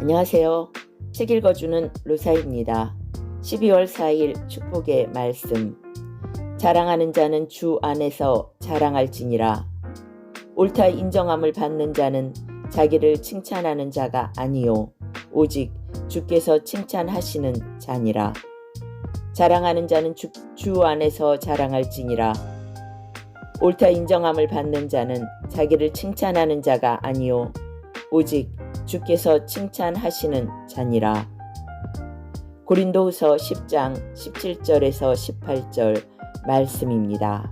안녕하세요. 책 읽어주는 루사입니다. 12월 4일 축복의 말씀. 자랑하는 자는 주 안에서 자랑할지니라. 옳다 인정함을 받는 자는 자기를 칭찬하는 자가 아니요. 오직 주께서 칭찬하시는 자니라. 자랑하는 자는 주, 주 안에서 자랑할지니라. 옳다 인정함을 받는 자는 자기를 칭찬하는 자가 아니요. 오직 주께서 칭찬하시는 자니라. 고린도후서 10장 17절에서 18절 말씀입니다.